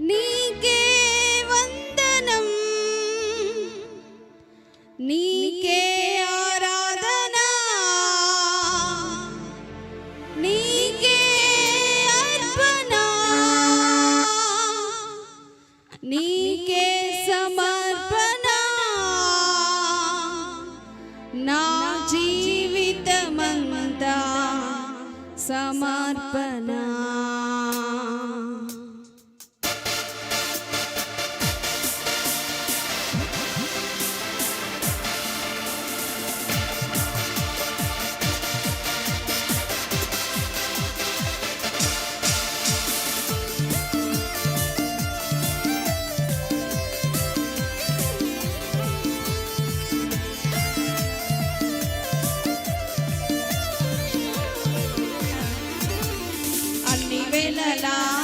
నీకే వందనం. నీకే ఆరాధన. నీకే అర్పణ. నీకే సమర్పణ. నా జీవితమంతా సమర్పణ. எனலாம்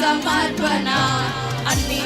సమర్పణ అన్ని